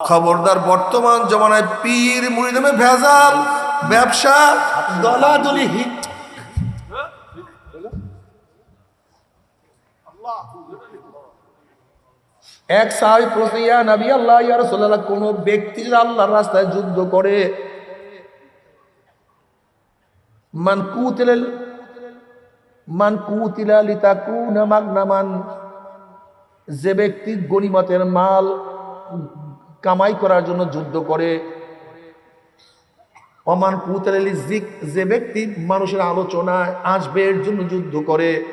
খবরদার বর্তমান জমানায় পীর মুড়ি নামে ভেজাল ব্যবসা দলাদলি হিট। এক সাহাবি প্রশ্ন, ইয়া নবী আল্লাহ, ইয়া রাসূলুল্লাহ, কোন ব্যক্তি যদি আল্লাহর রাস্তায় যুদ্ধ করে, মান কুতিলাল, মান কুতিলা লিতাকুনা মাগনামান, যে ব্যক্তি গনিমতের মাল কামাই করার জন্য যুদ্ধ করে। অমান কুতালি জিক যে ব্যক্তি মানুষের আলোচনায় আসবে এর জন্য যুদ্ধ করে।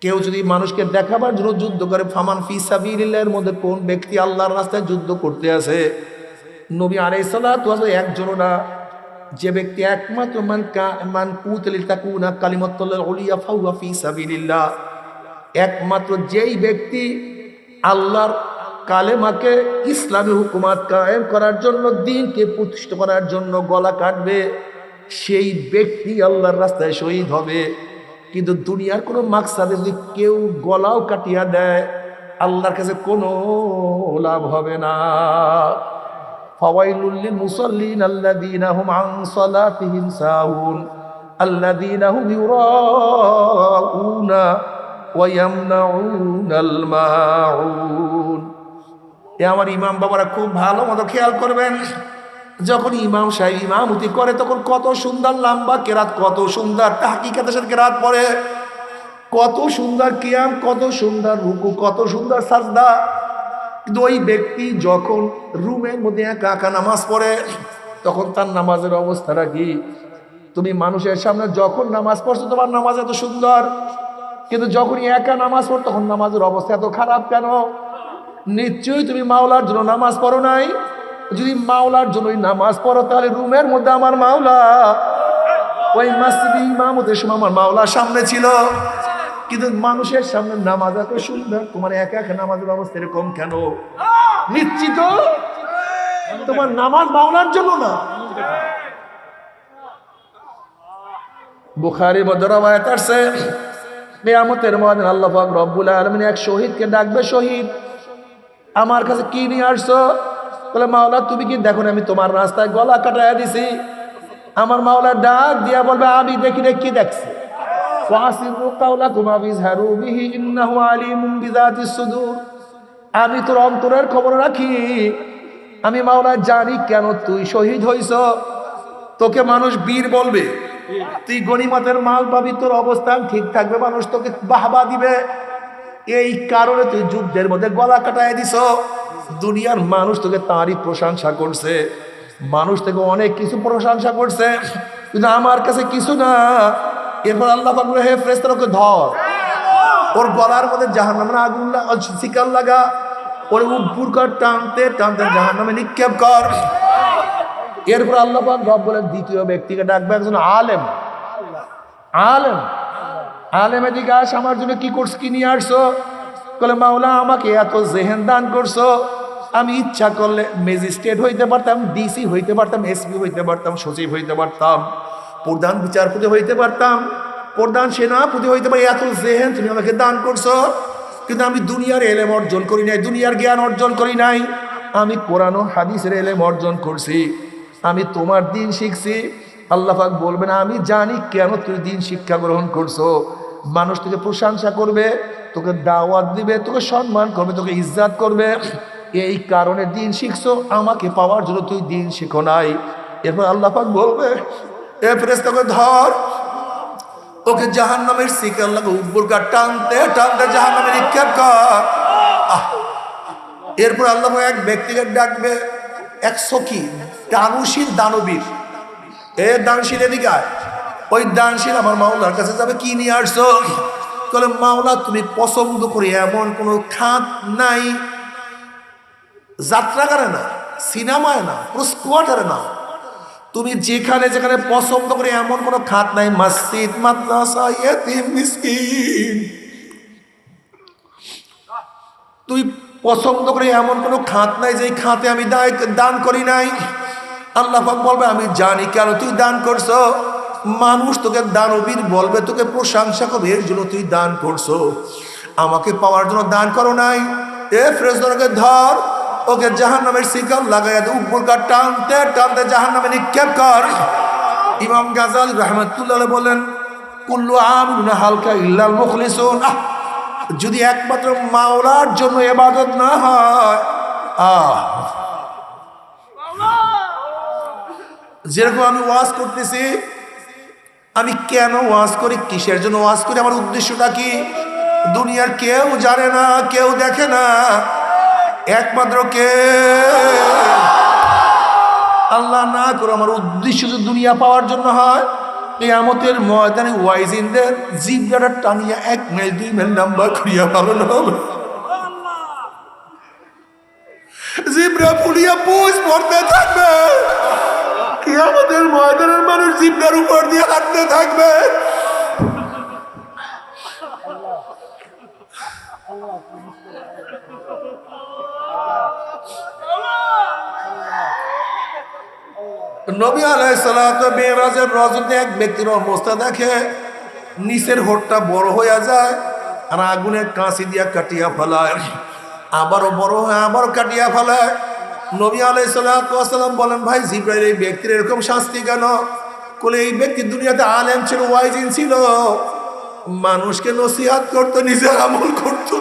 কেউ যদি মানুষকে দেখাবার জন্য যুদ্ধ করে, ফামান ফি সাবিলিল্লাহের মধ্যে কোন ব্যক্তি আল্লাহর রাস্তায় যুদ্ধ করতে আসে? নবী সালাতু একজনও না। যে ব্যক্তি একমাত্র মান মান কুতালি তাকুনা কালিমাতুল্লাহ ফাহুয়া ফি একমাত্র যেই ব্যক্তি আল্লাহর কালেমাকে ইসলামী হুকুমাত কায়েম করার জন্য, দিনকে প্রতিষ্ঠিত করার জন্য গলা কাটবে। সেই ব্যক্তি আল্লাহর রাস্তায় শহীদ হবে। কিন্তু দুনিয়ার কোনো মাকসাদে যদি কেউ গলাও কাটিয়া দেয়, আল্লাহর কাছে কোনো লাভ হবে না। ফাওয়াইলুল মুসাল্লিন আল্লাযীনা হুম আন সালাতিহিম সাহুন। আল্লাযীনা হুম ইউরাউনা ওয়া ইয়ামনাউনাল মাউন। এ আমার ইমাম বাবারা খুব ভালো মতো খেয়াল করবেন। যখন ইমাম সাহেব ইমামতি করে, তখন কত সুন্দর লাম্বা কেরাত, কত সুন্দর হাকিকাতের সাথে কেরাত পড়ে। কত সুন্দর কিয়াম, কত সুন্দর রুকু, কত সুন্দর সাজদা। কিন্তু ওই ব্যক্তি যখন রুমের মধ্যে একা একা নামাজ পড়ে, তখন তার নামাজের অবস্থাটা কি? তুমি মানুষের সামনে যখন নামাজ পড়ছো, তোমার নামাজ এত সুন্দর। কিন্তু যখনই একা নামাজ পড়, তখন নামাজের অবস্থা এত খারাপ কেন? নিশ্চয়ই তুমি মাওলার জন্য নামাজ পড়ো নাই। যদি মাওলার জন্যই নামাজ পড়ো, তাহলে রুমের মধ্যে আমার মাওলা। ওই মাসজিদে ইমামতের সময় আমার মাওলার সামনে ছিল। কিন্তু মানুষের সামনে নামাজ এত সুন্দর, তোমার একা একা নামাজের অবস্থা এরকম কেন? নিশ্চিত? তোমার নামাজ মাওলার জন্য না। বুখারি বদরাবায়াত আসছে। নিয়ামতের মহাদিন আল্লাহ রব্বুল আলমিন এক শহীদকে ডাকবে শহীদ। আমার কাছে কি নিয়ে আসছো? বলে, মাওলা, তুমি কি দেখো আমি তোমার রাস্তায় গলা কাটায় দিছি? আমার মাওলা ডাক দিয়া বলবে, আমি দেখি রে কি দেখছি। আমি তোর অন্তরের খবর রাখি। আমি মাওলা জানি কেন তুই শহীদ হইছ। তোকে মানুষ বীর বলবে। তুই গনিমতের মাল পাবি, তোর অবস্থান ঠিক থাকবে, মানুষ তোকে বাহবা দিবে। এই কারণে তুই যুদ্ধের মধ্যে গলা কাটায় দিছ দুনিয়ার মানুষ তোকে তারই প্রশংসা করছে। মানুষ থেকে অনেক কিছু প্রশংসা করছে। কিন্তু আমার কাছে কিছু না। এরপর আল্লাহ পাক হে ওকে ধর। ওর গলার মধ্যে জাহান নামের আগুন শিকার লাগা, ওর উপর কর টানতে টানতে জাহান নামে নিক্ষেপ কর। এরপর আল্লাহ পাক বলে দ্বিতীয় ব্যক্তিকে ডাকবে একজন আলেম। আলেম। আলেম আস আমার জন্য কি করছ কি নিয়ে আসছো? বলে মাওলা, আমাকে এত জেহেন দান করছ। আমি ইচ্ছা করলে ম্যাজিস্ট্রেট হইতে পারতাম ডিসি হইতে পারতাম এসপি হইতে পারতাম, সচিব হইতে পারতাম, প্রধান বিচারপতি হইতে পারতাম, প্রধান সেনাপতি হইতে পারি। এত জেহেন তুমি আমাকে দান করছ। কিন্তু আমি দুনিয়ার এলেম অর্জন করি নাই, দুনিয়ার জ্ঞান অর্জন করি নাই। আমি কোরআন ও হাদিসের এলেম অর্জন করছি। আমি তোমার দিন শিখছি। আল্লাহ পাক বলবেন, আমি জানি কেন তুই দিন শিক্ষা গ্রহণ করছ। মানুষ তোকে প্রশংসা করবে, তোকে দাওয়াত দিবে, তোকে সম্মান করবে, তোকে ইজ্জাত করবে এই কারণে দিন শিখছো, আমাকে পাওয়ার জন্য তুই দিন শিখো নাই এরপর আল্লাহ পাক বলবে, এ ফেরেস তোকে ধর, ওকে জাহান নামের শিখে আল্লাহকে উপর কার, টানতে টানতে জাহান নামে নিক্ষেপ কর! এরপর আল্লাহ এক ব্যক্তিকে ডাকবে, এক সখী, দানুশীল দানবীর এ দানশীল এদিকে আয়। ওই দানশীল আমার মাওলার কাছে যাবে, কি নিয়ে আসছো? বলে মাওলা, তুমি পছন্দ করি এমন কোনো খাত নাই। যাত্রাগারে না, সিনেমায় না কোনো স্কোয়াটারে না। তুমি যেখানে যেখানে পছন্দ করে এমন কোনো খাত নাই, মসজিদ, মাদ্রাসা তুই পছন্দ করে এমন কোনো খাত নাই যে খাতে আমি দায়- দান করি নাই। আল্লাহ বলবে, আমি জানি কেন তুই দান করছ। মানুষ তোকে দানবীর বলবে, তোকে প্রশংসা করবে, এর জন্য তুই দান করছ। আমাকে পাওয়ার জন্য দান করো নাই। এ ফ্রেজদারকে ধর, ওকে জাহান নামের শিকার লাগাইয়া দে উপরকা টানতে টানতে জাহান নামে নিক্ষেপ কর। ইমাম গাজাল রহমতুল্লাহ বলেন, কুল্লু আমুন হালকা ইল্লাল মুখলিসুন। যদি একমাত্র মাওলার জন্য এবাদত না হয়, আহ। যেরকম আমি ওয়াজ করতেছি আমি কেন ওয়াজ করি? কিসের জন্য ওয়াজ করি? আমার উদ্দেশ্যটা কি? দুনিয়ার কেউ জানে না, কেউ দেখে না। একমাত্র কে? আল্লাহ না করে আমার উদ্দেশ্য যদি দুনিয়া পাওয়ার জন্য হয়, কেয়ামতের ময়দানে ওয়াইজিনদের জিবলাটা টানিয়া এক মাইল দুই মাইল নাম্বার করিয়া ভালো হবে? জিবরা ফুলিয়া পুষ পড়তে থাকবে। কেয়ামতের ময়দানের মানুষ জিবলার উপর দিয়ে হাঁটতে থাকবে। নবী আলাইসালামের রজতে এক ব্যক্তির অবস্থা দেখে নিচের হোটটা বড় হইয়া যায় আর আগুনের কাঁচি দিয়া কাটিয়া ফেলায়। আবারও বড় হয় আবারও কাটিয়া ফেলায়। নবী আলাইসালাম বলেন, ভাই জিব্রাইল, এই ব্যক্তির এরকম শাস্তি কেন? বলে এই ব্যক্তি দুনিয়াতে আলেম ছিল ওয়াইজিন ছিল। মানুষকে নসিহাত করতো নিজে আমল করতো।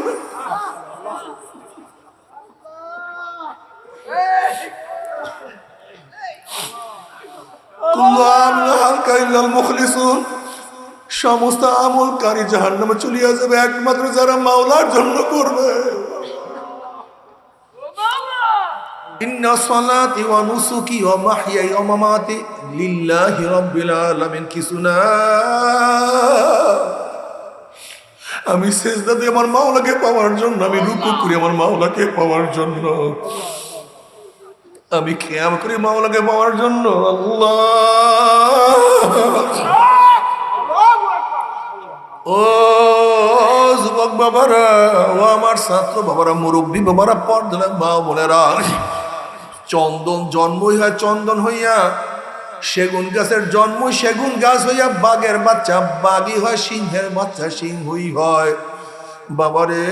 সমস্ত আমলকারী জাহান্নামে চলিয়া যাবে, একমাত্র যারা মাওলার জন্য করবে। ইন্না সালাতি ওয়া নুসুকি আমি আমার মাওলাকে পাওয়ার জন্য, আমি রুকু করি আমার মাওলাকে পাওয়ার জন্য। আমি খেয়াল করি মাওলাকে পাওয়ার জন্য। ও যুবক বাবারা, ও আমার ছাত্র বাবারা, মুরব্বী বাবারা পর্দা মা বোনেরা। চন্দন জন্মই হয়, চন্দন হইয়া সেগুন গাছের জন্ম সেগুন গাছ হইয়া বাঘের বাচ্চা, বাঘই হয়, সিংহের বাচ্চা, সিংহই হয়। বাবারে,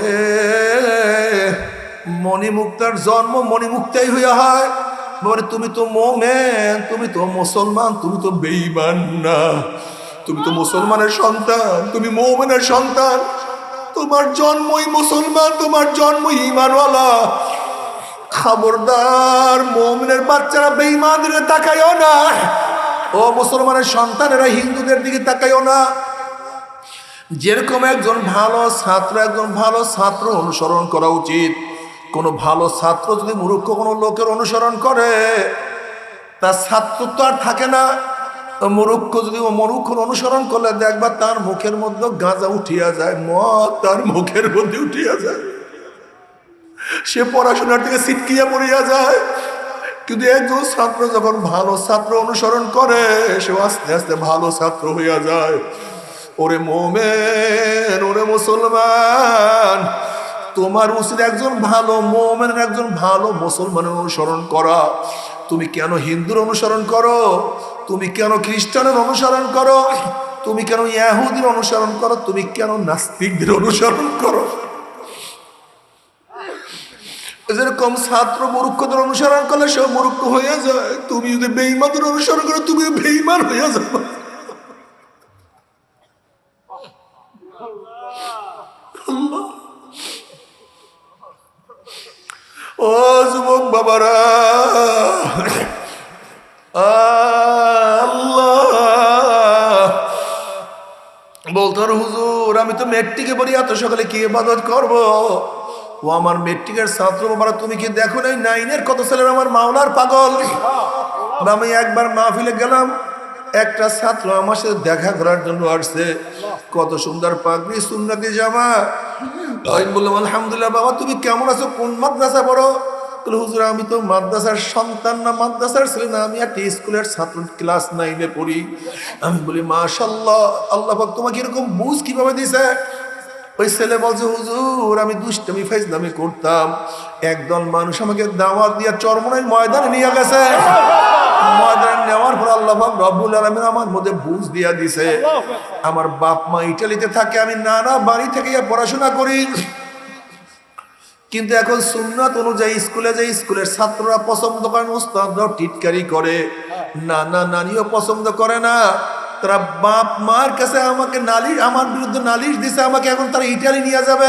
মণিমুক্তার জন্ম মণিমুক্তাই হইয়া হয়। বাবারে, তুমি তো মোমেন, তুমি তো মুসলমান, তুমি তো বেইমান না। তুমি তো মুসলমানের সন্তান, তুমি মোমেনের সন্তান। তোমার জন্মই মুসলমান, তোমার জন্মই ইমানওয়ালা খবরদার মোমিনের বাচ্চারা বেঈমানদের তাকাইও না। ও মুসলমানের সন্তানেরা হিন্দুদের দিকে তাকাইও না। যেরকম একজন ভালো ছাত্র, একজন ভালো ছাত্র অনুসরণ করা উচিত। কোনো ভালো ছাত্র যদি মূর্খ কোনো লোকের অনুসরণ করে, তার ছাত্র তো আর থাকে না। মরুক্ষ যদি ও মরুক্ষর অনুসরণ করলে দেখবা তার মুখের মধ্যে গাঁজা উঠিয়া যায়, মদ তার মুখের মধ্যে উঠিয়া যায়। সে পড়াশোনার থেকে ছিটকিয়া পড়িয়া যায়। কিন্তু একজন ছাত্র যখন ভালো ছাত্র অনুসরণ করে, সে আস্তে আস্তে ভালো ছাত্র হইয়া যায়। ওরে মোমেন, ওরে মুসলমান, তোমার উচিত একজন ভালো মোমেনের একজন ভালো মুসলমানের অনুসরণ করা। তুমি কেন হিন্দুর অনুসরণ করো? তুমি কেন খ্রিস্টানের অনুসরণ করো? তুমি কেন ইয়াহুদির অনুসরণ করো? তুমি কেন নাস্তিকদের অনুসরণ করো? যেরকম ছাত্র মূর্খদের অনুসরণ করলে সে মূর্খ হয়ে যায়, তুমি যদি বেইমানের অনুসরণ করো তুমি বেইমান হয়ে যাবে। ও যুবক বাবারা বলতো হুজুর, আমি তো মেট্রিকে পড়ি, এত সকালে কি ইবাদত করব? ও আমার মেট্রিকের ছাত্র বাবারা তুমি কি দেখো নাই? নাইনের কত ছেলের? আমার মাওলার পাগল। আমি একবার মাহফিলে গেলাম, একটা ছাত্র আমার সাথে দেখা করার জন্য আসছে। কত সুন্দর পাগড়ি, সুন্নতি জামা। আমি বললাম, আলহামদুলিল্লাহ বাবা, তুমি কেমন আছো? কোন মাদ্রাসা পড়ো? বলে, হুজুর, আমি তো মাদ্রাসার সন্তান না, মাদ্রাসার ছেলে না। আমি একটা স্কুলের ছাত্র, ক্লাস নাইনে পড়ি। আমি বলি মাশাল্লাহ আল্লাহ তোমাকে এরকম বুঝ কীভাবে দিছে ওই ছেলে বলছে, হুজুর, আমি দুষ্টমি ফাইজলামি করতাম। একদল মানুষ আমাকে দাওয়াত দিয়া চরমনের ময়দানে নিয়ে গেছে। আমার বাপ মা ইটালিতে থাকে, আমি নানা বাড়ি থেকে পড়াশোনা করি। কিন্তু এখন সুন্নাত অনুযায়ী স্কুলে যে স্কুলের ছাত্ররা পছন্দ করেন টিটকারি করে। না না নানিও পছন্দ করে না। তারা বাপ মার কাছে আমাকে নালিশ, আমার বিরুদ্ধে নালিশ দিছে, আমাকে এখন তারা ইটালি নিয়ে যাবে।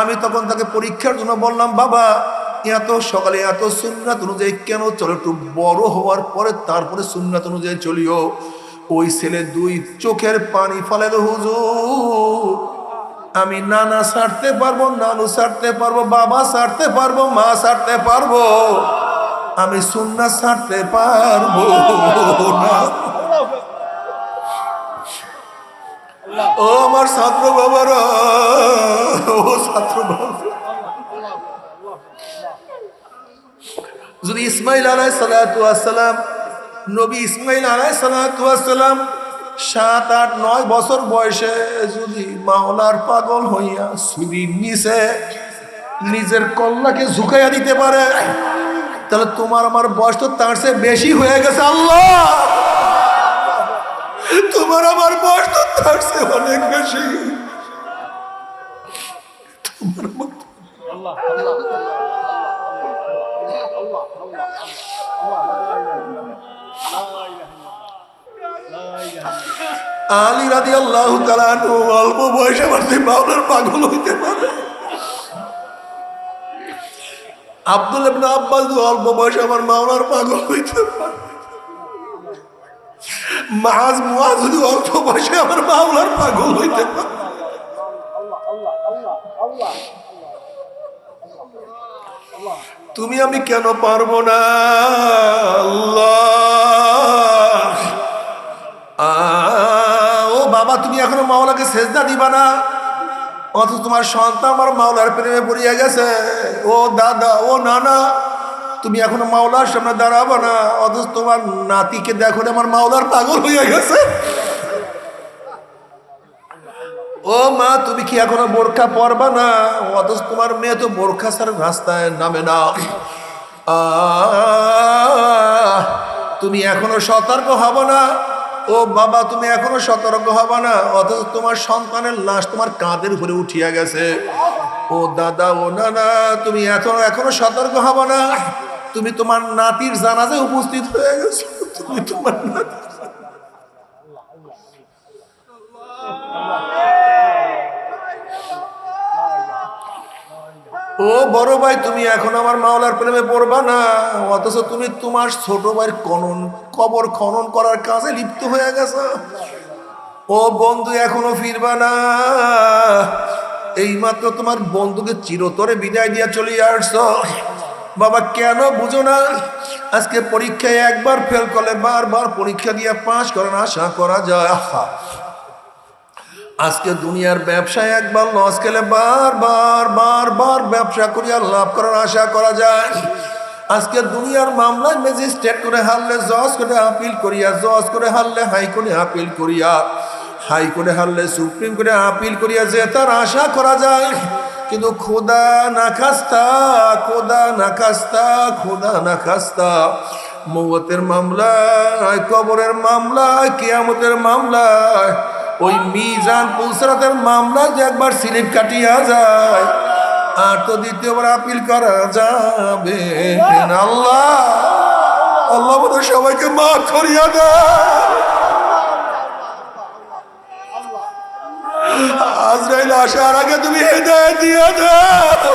আমি তখন তাকে পরীক্ষার জন্য বললাম, বাবা, এত সকালে এত সুন্নাত অনুযায়ী কেন চলো? একটু বড় হওয়ার পরে তারপরে সুন্নাত অনুযায়ী চলিও। ওই ছেলে দুই চোখের পানি ফলে হুজুর, আমি নানা ছাড়তে পারব, নানু ছাড়তে পারব, বাবা ছাড়তে পারব, মা ছাড়তে পারব। আমি সুন্না ছাড়তে পারব না। ও আমার ছাত্র বাবারা, ও ছাত্র যদি ইসমাইল আলাই সালাম, নবী ইসমাইল আলাই সালাম সাত, আট, নয় বছর বয়সে যদি মাওলার পাগল হইয়া সুদির নিচে নিজের কল্লাকে ঝুঁকাইয়া দিতে পারে, তাহলে তোমার, আমার বয়স তো তার চেয়ে বেশি হয়ে গেছে, আল্লাহ! তোমার আমার বয়স তো তার অনেক বেশি। আলী রাদি আল্লাহ তালানু অল্প বয়সে মারতে মাওলার পাগল হইতে পারে। আব্দুল আব্বাস অল্প বয়সে আমার মাওলার পাগল হইতে পারে। মাজ মুয়াজ যদি অল্প আমার মাওলার পাগল হইতে তুমি আমি কেন পারব না? আল্লাহ। ও বাবা, তুমি এখনও মাওলাকে সেজদা দিবা না? অথচ তোমার সন্তান আমার মাওলার প্রেমে পড়িয়া গেছে। ও দাদা, ও নানা তুমি এখনও মাওলার সামনে দাঁড়াবো না? অথচ তোমার নাতিকে দেখো আমার মাওলার পাগল হইয়া গেছে। ও মা, তুমি কি এখনও বোরখা পরবা না? অথচ তোমার মেয়ে তো বোরখা ছাড়া রাস্তায় নামে না। তুমি এখনও সতর্ক হব না? ও বাবা, তুমি এখনও সতর্ক হব না? অথচ তোমার সন্তানের লাশ তোমার কাঁধের উপরে উঠিয়া গেছে। ও দাদা, ও নানা, তুমি এখনও এখনও সতর্ক হব না? তুমি তোমার নাতির জানাজে উপস্থিত হয়ে গেছো। তুমি তোমার ও বড় ভাই, তুমি এখন আমার মাওলার প্রেমে পড়বা না। অথচ তুমি তোমার ছোট ভাইয়ের খনন, কবর খনন করার কাজে লিপ্ত হয়ে গেছো। ও বন্ধু, এখনও ফিরবা না। এইমাত্র তোমার বন্ধুকে চিরতরে বিদায় দিয়া চলে আসছো। বাবা, কেন বুঝো না? আজকে পরীক্ষায় একবার ফেল করলে বারবার পরীক্ষা দিয়ে পাশ করার আশা করা যায়। আহা! আজকে দুনিয়ার ব্যবসায় একবার লস খেলে বারবার বারবার ব্যবসা করিয়া লাভ করার আশা করা যায়। আজকে দুনিয়ার মামলায় ম্যাজিস্ট্রেট করে হারলে, জজ করে আপিল করিয়া, জজ করে হারলে হাইকোর্টে আপিল করিয়া। হাইকোর্টে হারলে, সুপ্রিম কোর্টে আপিল করিয়া যে তার আশা করা যায়। কিন্তু খোদা না খাস্তা, খোদা না খাস্তা, খোদা না খাস্তা। মৌতের মামলায়, কবরের মামলায়, কেয়ামতের মামলায়, ওই মিজান পুলসরাতের মামলায় যে একবার স্লিপ কাটিয়া যায়, আর তো দ্বিতীয়বার আপিল করা যাবে আল্লাহ আল্লাহ সবাইকে মাফ করিয়া দেয় আজরাইল আসার আগে তুমি হেদায় দিয়া দাও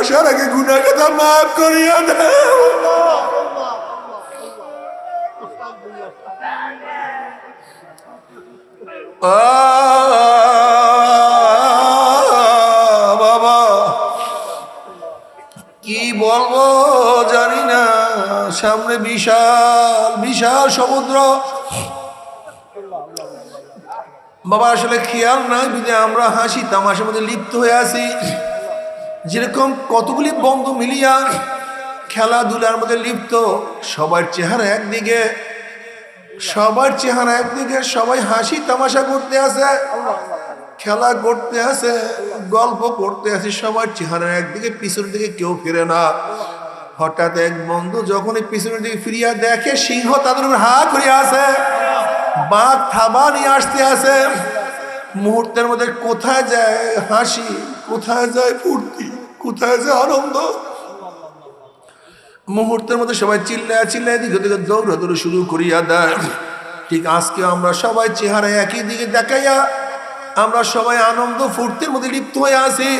আসার আগে গুনাহ কথা মাফ করিয়া দাও। বাবা, কি বলব জানি না। সামনে বিশাল বিশাল সমুদ্র। বাবা, আসলে খেয়াল নাই বিদে আমরা হাসি তামাশার মধ্যে লিপ্ত হয়ে আছি। যেরকম কতগুলি বন্ধু মিলিয়া খেলাধুলার মধ্যে লিপ্ত, সবার চেহারা একদিকে, সবার চেহারা একদিকে সবাই হাসি তামাশা করতে আছে খেলা করতে আছে গল্প করতে আছে সবার চেহারা একদিকে, পিছনের দিকে কেউ ফিরে না। হঠাৎ এক বন্ধু যখন পিছনের দিকে ফিরিয়া দেখে সিংহ তাদের উপর হা করিয়া আছে বাঘ থাবা নিয়ে আসতে আসে। মুহূর্তের মধ্যে কোথায় যায় হাসি, কোথায় যায় ফুর্তি, কোথায় যায় আনন্দ? মুহূর্তের মধ্যে সবাই চিল্লায় চিল্লায় দিকে দিকে দৌড়াদৌড়ি শুরু করিয়া দেয়। ঠিক আজকে আমরা সবাই চেহারা একই দিকে দেখাইয়া আমরা সবাই আনন্দ, ফুর্তির মধ্যে লিপ্ত হয়ে আছি।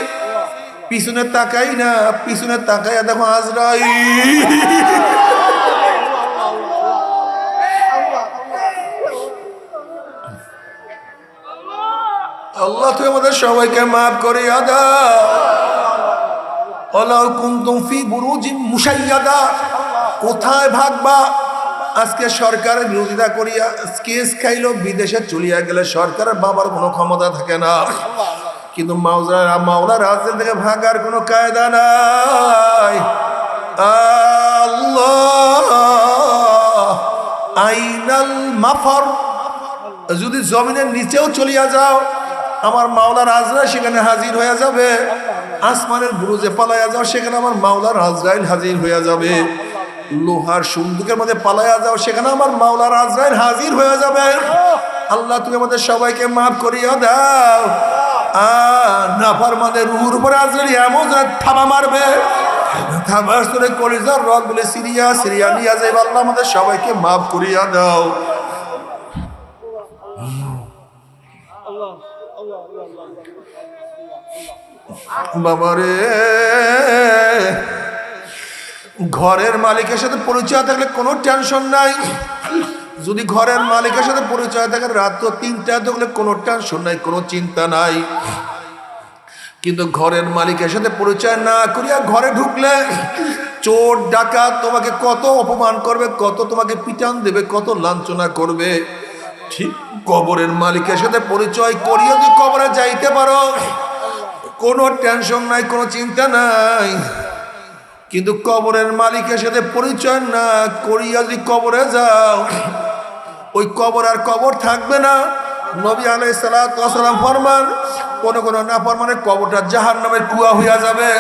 পিছনে তাকাই না, পিছনে তাকাইয়া দেখো আজরাই আল্লাহ তুই আমাদের সবাইকে মাফ করিয়া দাও। অলাউ কুন্তুম ফি বুরুজিম মুসাইয়াদা কোথায় ভাগবা? আজকে সরকারের বিরোধিতা করিয়া কেস খাইলো, বিদেশে চলিয়া গেলে সরকারের বাবার কোনো ক্ষমতা থাকে না। কিন্তু মাওলা মাওলা রাজ্যের থেকে ভাগার কোনো কায়দা নাই। আল্লাহ, আইনাল মাফর। যদি জমিনের নিচেও চলিয়া যাও আমার মাওলার হাজরা সেখানে হাজির হয়ে যাবে। আসমানের বুরুজে পালাইয়া যাও, সেখানে আমার মাওলার হাজরাইল হাজির হয়ে যাবে। লোহার সুন্দুকের মধ্যে পালাইয়া যাও, সেখানে আমার মাওলার হাজরাইল হাজির হয়ে যাবে। আল্লাহ, তুমি আমাদের সবাইকে মাফ করিয়া দাও। নাফার মানে রুহুর উপরে আজরাইল এমন থাবা মারবে। থাবার করে কলিজার রদ বলে সিরিয়া সিরিয়া নিয়ে যাই আল্লাহ, আমাদের সবাইকে মাফ করিয়া দাও। বাবারে। ঘরের মালিকের সাথে পরিচয় থাকলে কোনো টেনশন নাই। যদি ঘরের মালিকের সাথে পরিচয় থাকে, রাত তো তিনটা থাকলে কোনো টেনশন নাই, কোনো চিন্তা নাই। কিন্তু ঘরের মালিকের সাথে পরিচয় না করিয়া ঘরে ঢুকলে, চোর ডাকাত তোমাকে কত অপমান করবে, কত তোমাকে পিটান দেবে, কত লাঞ্ছনা করবে। ঠিক কবরের মালিকের সাথে পরিচয় করিয়ে যদি কবরে যাইতে পারো? কোনো টেনশন নাই, কোনো চিন্তা নাই। কিন্তু কবরের মালিকের সাথে পরিচয় না করিয়া যদি কবরে যাও, ওই কবর আর কবর থাকবে না। নবী আলাই সালাম ফরমান, কোন কোন না ফরমানের কবরটা জাহান নামের কুয়া হইয়া যাবে।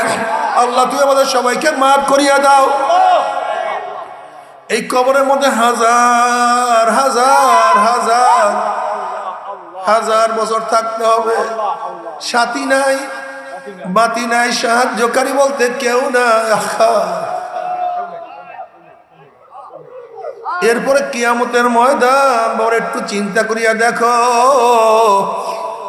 আল্লাহ তুই আমাদের সবাইকে মাফ করিয়া দাও। এই কবরের মধ্যে হাজার হাজার হাজার হাজার বছর থাকতে হবে। সাথী নাই, বাতি নাই, সাহায্যকারী বলতে কেউ না এরপরে কিয়ামতের ময়দান, বড় একটু চিন্তা করিয়া দেখো,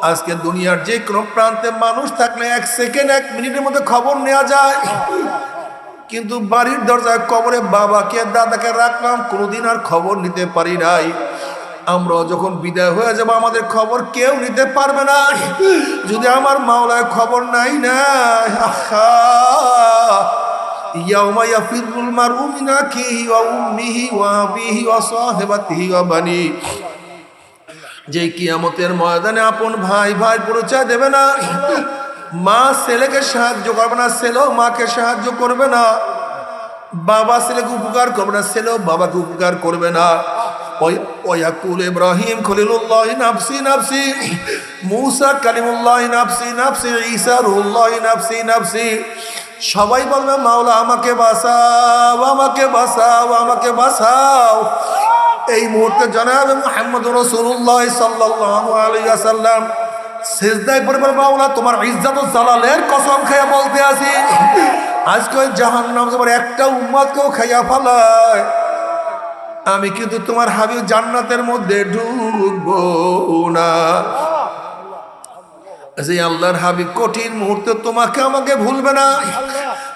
আজকে দুনিয়ার যে কোনো প্রান্তে মানুষ থাকলে এক সেকেন্ড, এক মিনিটের মধ্যে খবর নেওয়া যায়। কিন্তু বাড়ির দরজায় কবরে বাবাকে, দাদাকে রাখলাম, কোনোদিন আর খবর নিতে পারি নাই। আমরা যখন বিদায় হয়ে যাব, আমাদের খবর কেউ নিতে পারবে না। যদি আমার মাওলায় খবর নাই না ওয়া ওয়া যে কিয়ামতের ময়দানে আপন ভাই ভাই পরিচয় দেবে না। মা ছেলেকে সাহায্য করবে না, ছেলেও মাকে সাহায্য করবে না। বাবা ছেলেকে উপকার করবে না, ছেলেও বাবাকে উপকার করবে না। নাফসি নাফসি। নাফসি নাফসি। সবাই বলবে, মাওলা, আমাকে বাঁচাও আমাকে বাঁচাও আমাকে বাঁচাও। এই মুহূর্তে জানাবে মোহাম্মদ রসুল্লাহ সাল্লাম শেষদায় পরিবার মাওলা তোমার ইজ্জাত জালালের কসম খেয়ে বলতে আসি। আজকে জাহান নাম তোমার একটা উম্মাদকেও খাইয়া ফালায়। আমি কিন্তু তোমার হাবিব জান্নাতের মধ্যে ঢুকবো না। সেই আল্লাহর হাবিব কঠিন মুহূর্তে তোমাকে আমাকে ভুলবে না।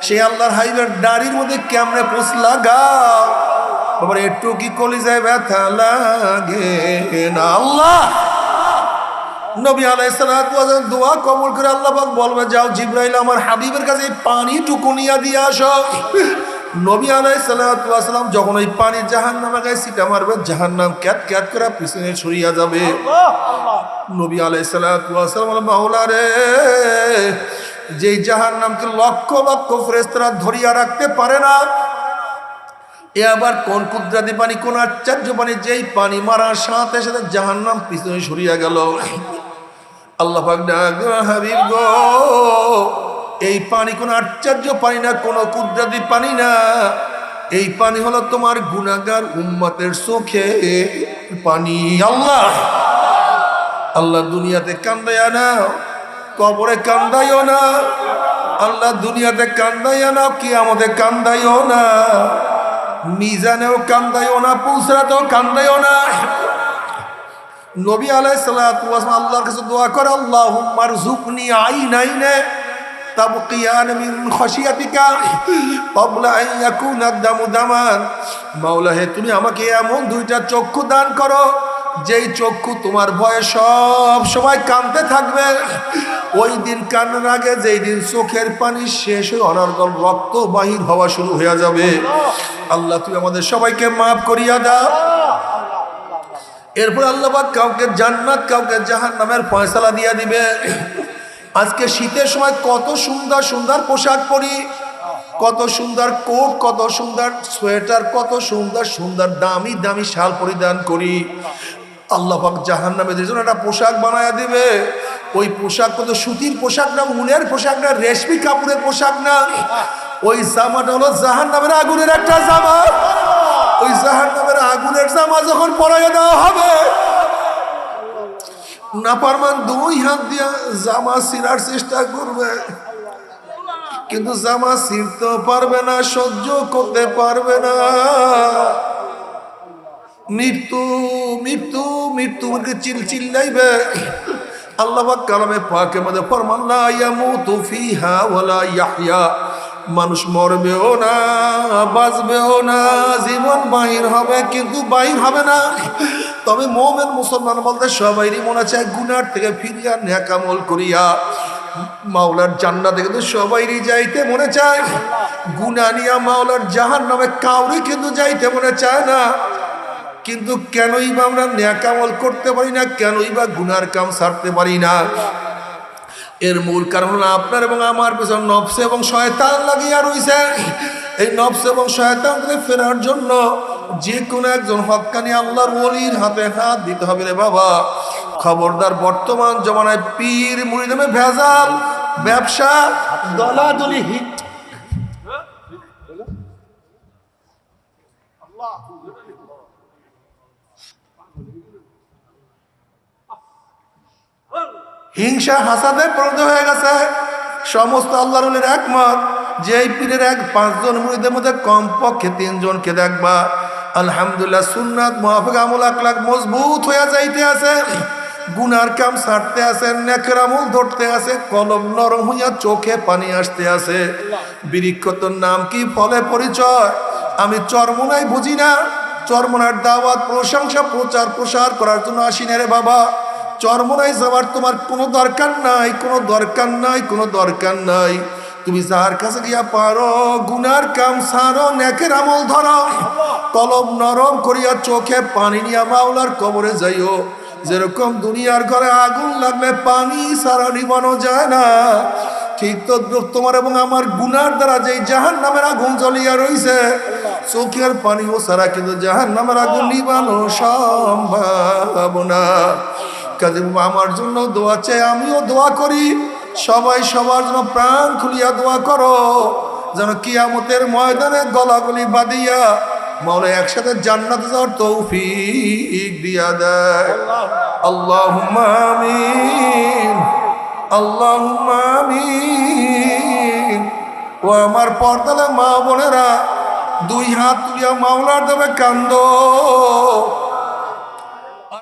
সেই আল্লাহর হাবিবের দাড়ির মধ্যে কেমনে পোষ লাগাও? বাবার একটু কি কলিজায় ব্যথা লাগে না? আল্লাহ! নবী আলাইসালাম দোয়া কবল করে আল্লাহ বলবে যাও জিব্রাইল আমার হাবিবের কাছে পানি টুকুনিয়া দিয়ে আসো। নবী আলাই আলাইসালাম যখন ওই পানি জাহান নামে গায়ে সিটা মারবে জাহান নাম ক্যাত ক্যাত করে পিছনে সরিয়া যাবে। নবী আলাই আলাইসালাম মাওলা রে, যেই জাহান নামকে লক্ষ লক্ষ ফ্রেস্তরা ধরিয়া রাখতে পারে না এ আবার কোন কুদ্রাতি পানি, কোন আশ্চর্য পানি? যেই পানি মারার সাথে সাথে জাহান নাম পিছনে সরিয়া গেল। আল্লাহ গো, এই পানি কোন আশ্চর্য পানি না, কোন কুদ্রাতি পানি না। এই পানি হলো তোমার গুণাগার উম্মতের চোখে পানি। আল্লাহ আল্লাহ দুনিয়াতে কান্দাইয়া না কবরে কান্দাইও না। আল্লাহ দুনিয়াতে কান্দাইয়া না কি আমাদের কান্দাইও না। মিজানেও কান্দাইও না পুসরাতেও কান্দাইও না। নবী আলাই সালাম আল্লাহর কাছে দোয়া করে আল্লাহ মারজুকনি আইনাইনে তাবকিয়ান মিন নে তুমি আমাকে এমন দুইটা চক্ষু দান করো যেই চক্ষু তোমার ভয়ে সব সময় কাঁদতে থাকবে, ওই দিন কান্নার আগে যেই দিন চোখের পানি শেষ হয়ে অনর্গল রক্ত বাহির হওয়া শুরু হয়ে যাবে। আল্লাহ, তুমি আমাদের সবাইকে মাফ করিয়া দাও। এরপর আল্লাহবাক কাউকে জান্নাত, কাউকে জাহান নামের ফয়সালা দিয়া দিবে। আজকে শীতের সময় কত সুন্দর সুন্দর পোশাক পরি, কত সুন্দর কোট, কত সুন্দর সোয়েটার, কত সুন্দর সুন্দর দামি দামি শাল পরিধান করি। আল্লাহাক জাহান নামেদের জন্য একটা পোশাক বানায় দিবে। ওই পোশাক কত সুতির পোশাক না উনের পোশাক না, রেশমি কাপড়ের পোশাক না? ওই জামাটা হলো জাহান নামের আগুনের একটা জামা। ওই জাহান নামের আগুনের জামা যখন পরাইয়া দেওয়া হবে নাপারমান দুই হাত দিয়া জামা সিরার চেষ্টা করবে। কিন্তু জামা ছিঁড়তে পারবে না, সহ্য করতে পারবে না। মৃত্যু মৃত্যু মৃত্যু চিল চিল্লাইবে। আল্লাহ কালামে পাকে মধ্যে ফরমান, লা ইয়ামুতু ফিহা ওয়ালা ইয়াহইয়া মানুষ মরবেও না, বাঁচবেও না, জীবন বাহির হবে কিন্তু বাহির হবে না। তবে মোমেন মুসলমান বলতে সবাইরই মনে চায় গুনার থেকে ফিরিয়া ন্যাকামল করিয়া, মাওলার জান্নাতে কিন্তু সবাইরই যাইতে মনে চায়। গুনা নিয়া মাওলার জাহান নামে কাউরি কিন্তু যাইতে মনে চায় না। কিন্তু কেনই বা আমরা ন্যাকামল করতে পারি না, কেনই বা গুনার কাম সারতে পারি না। এর মূল কারণ আপনার এবং আমার পেছন নফস এবং শয়তান লাগিয়া রয়েছে এই নফস এবং শয়তান থেকে ফেরার জন্য যে কোনো একজন হকানি আল্লাহর ওলির হাতে হাত দিতে হবে রে বাবা। খবরদার বর্তমান জমানায় পীর মুড়িদমে ভেজাল, ব্যবসা, দলাদলি হিট হিংসা হাসাদে প্রদ হয়ে গেছে। সমস্ত আল্লাহর একমত, যে পীরের এক পাঁচজন মুড়িদের মধ্যে কমপক্ষে তিনজনকে দেখবা। আলহামদুলিল্লাহ সুন্নাত মহাফিক আমল আকলাক মজবুত হয়ে যাইতে আছে। গুনার কাম ছাড়তে আছে, নেকের আমল ধরতে আছে, কলম নরম হইয়া চোখে পানি আসতে আছে। বৃক্ষতর নাম কি ফলে পরিচয়? আমি চরমনাই বুঝি না। চরমনার দাওয়াত, প্রশংসা প্রচার প্রসার করার জন্য আসি না রে বাবা। চরমনাই যাওয়ার তোমার কোনো দরকার নাই, কোনো দরকার নাই, কোনো দরকার নাই। তুমি যার কাছে গিয়া পারো, গুনার কাম সারো, নেকের আমল ধরো। কলম নরম করিয়া চোখে পানি নিয়া মাওলার কবরে যাইও। যেরকম দুনিয়ার ঘরে আগুন লাগলে পানি সারা নিবানো যায় না। ঠিক তো তোমার এবং আমার গুনার দ্বারা যে জাহান নামের আগুন জ্বলিয়া রইছে, চোখের পানিও সারা কিন্তু জাহান নামের আগুন নিবানো সম্ভব না। আমার জন্য দোয়া চাই, আমিও দোয়া করি। সবাই সবার জন্য প্রাণ খুলিয়া দোয়া করো, যেন কিয়ামতের ময়দানে গলাগলি বাঁধিয়া মনে একসাথে জান্নাত যাওয়ার তৌফিক দিয়া দেয়। আল্লাহ আল্লাহ ও আমার পর্দালে মা বোনেরা, দুই হাত তুলিয়া মাওলার দেবে কান্দ।